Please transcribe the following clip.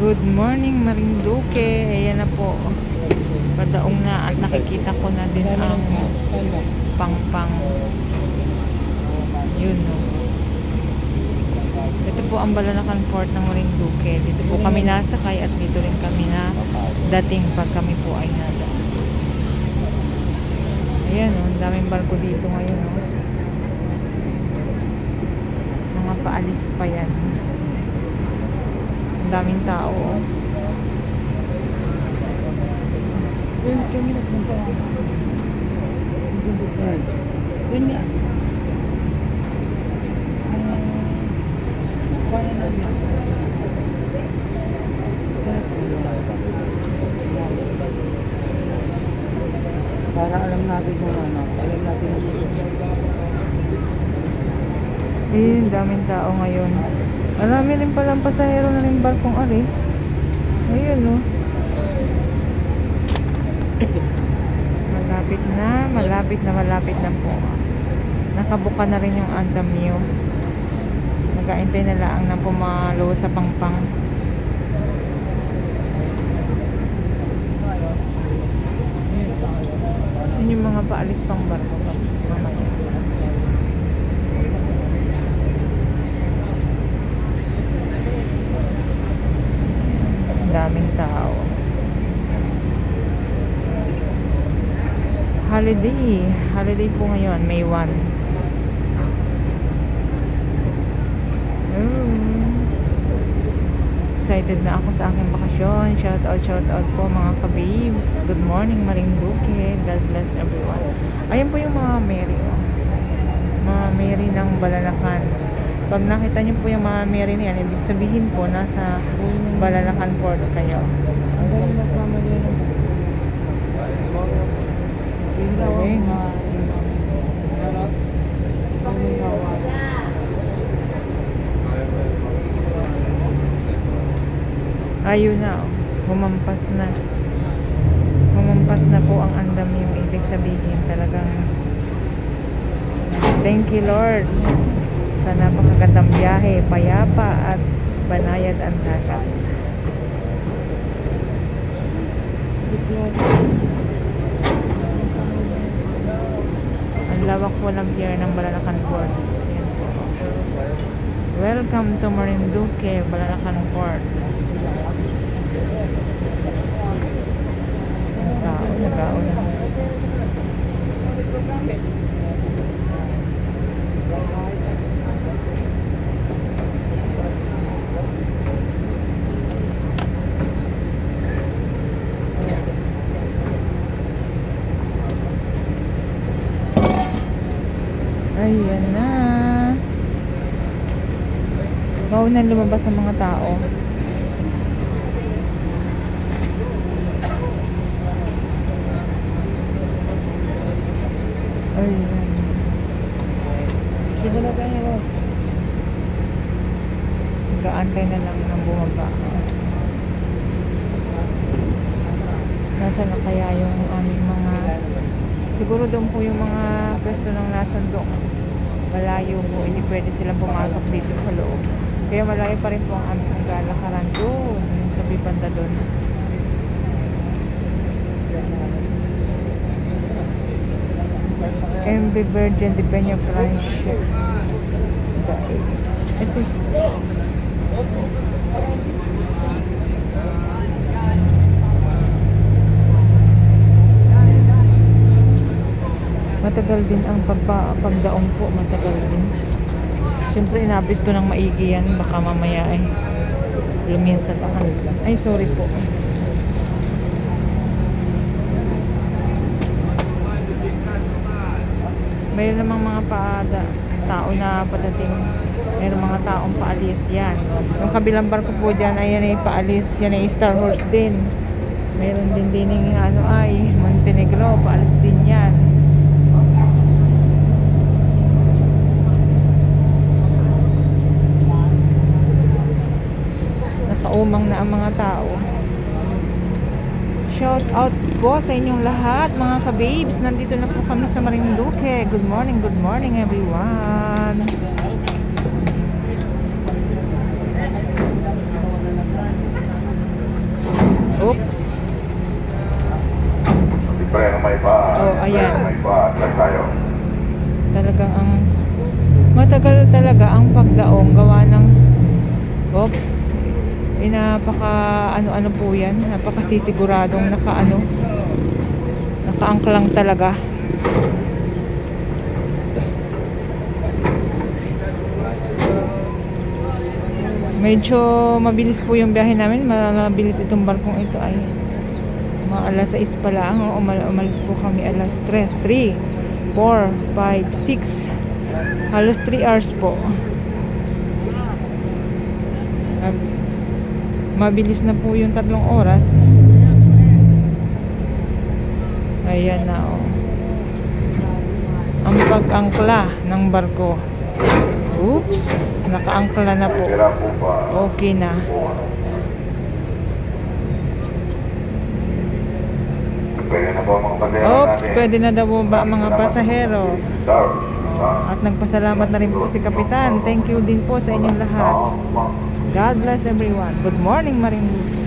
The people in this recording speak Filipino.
Good morning Marinduque. Ayan na po. Padaong na at nakikita ko na din ang pangpang. Yun no. Ito po ang Balanacan Fort ng Marinduque. Dito po kami nasakay at dito rin kami na dating pag kami po ay nada. Ayan o, ang daming barko dito ngayon o. Mga paalis pa yan. Ang daming tao. Yun kami nagpunta. Yun nga. Para alam natin kung ano, alam natin yung sitwasyon. Eh, daming tao ngayon. Marami rin palang pasahero na rin barkong ari. Ayun o. Malapit na, malapit na, malapit na po. Nakabuka na rin yung Andam New. Nagaintay na lang na pumalo sa pangpang. Yun yung mga paalis pang barko. Mamaya. Ang daming tao. Holiday. Holiday po ngayon, May 1. Mm. Excited na ako sa aking bakasyon. Shout out, shout out po mga kababes. Good morning, Marinduque. God bless everyone. Ayan po yung mga Mary. Oh. Mga Mary ng Balalacan. Pag nakita niyo po yung mga Mary na yan, ibig sabihin po nasa Balalacan Port kayo. Ang galing magkamali ng Yun daw ang Okay. mga harap. Ang mga gawa. Ayun na, oh. humampas na. Humampas na po ang andam yung ibig sabihin. Talagang thank you Lord sa napakagandang biyahe, payapa at banayad ang dagat. Ang lawak po ng ng Balalacan Port. Welcome to Marinduque, Balalacan Port. Ang tao, nag-auna. Ayan na. Mauna lumabas ang mga tao. Ayan. Sino na tayo mo? Gaantay na lang ng bumaba. Nasa na kaya yung aming mga siguro doon po yung mga pwesto ng nasundok. Malayo po, hindi pwede silang pumasok dito sa loob. Kaya malayo pa rin po ang aming galakaran doon, sa bibanda doon. MB Virgin de Peña Francia. Ito. Matagal din ang pagpa, pagdaong po, matagal din. Siyempre, inapis to ng maigi yan. Baka mamaya ay lumin sa takan. Ay, sorry po. Mayroon namang mga paada, tao na padating. Mayroon mga taong paalis yan. Yung kabilang barko po dyan ay yan ay paalis. Yan ay Star Horse din. Mayroon din din yung ano ay Montenegro. Paalis din yan. nakaumang na ang mga tao. Shout out po sa inyong lahat mga kababes. Nandito na po kami sa Marinduque. Good morning, good morning everyone. Oops. Pero may pa. Oh, ayan. Talagang ang matagal talaga ang pagdaong gawa ng oops eh, napaka ano ano po yan. Napaka sisiguradong naka ano nakaangklang talaga. Medyo mabilis po yung biyahe namin. Ma- mabilis itong barkong ito ay mga alas 6 pa lang. Umal- umalis po kami alas 3 3 4 5 6 halos 3 hours po. Mab- mabilis na po yung tatlong oras. Ayan na oh. Ang pag-angkla ng barko. Oops! Nakaangkla na po. Okay na. Oops! Pwede na daw ba mga pasahero? At nagpasalamat na rin po si Kapitan. Thank you din po sa inyong lahat God bless everyone. Good morning, Marinduque.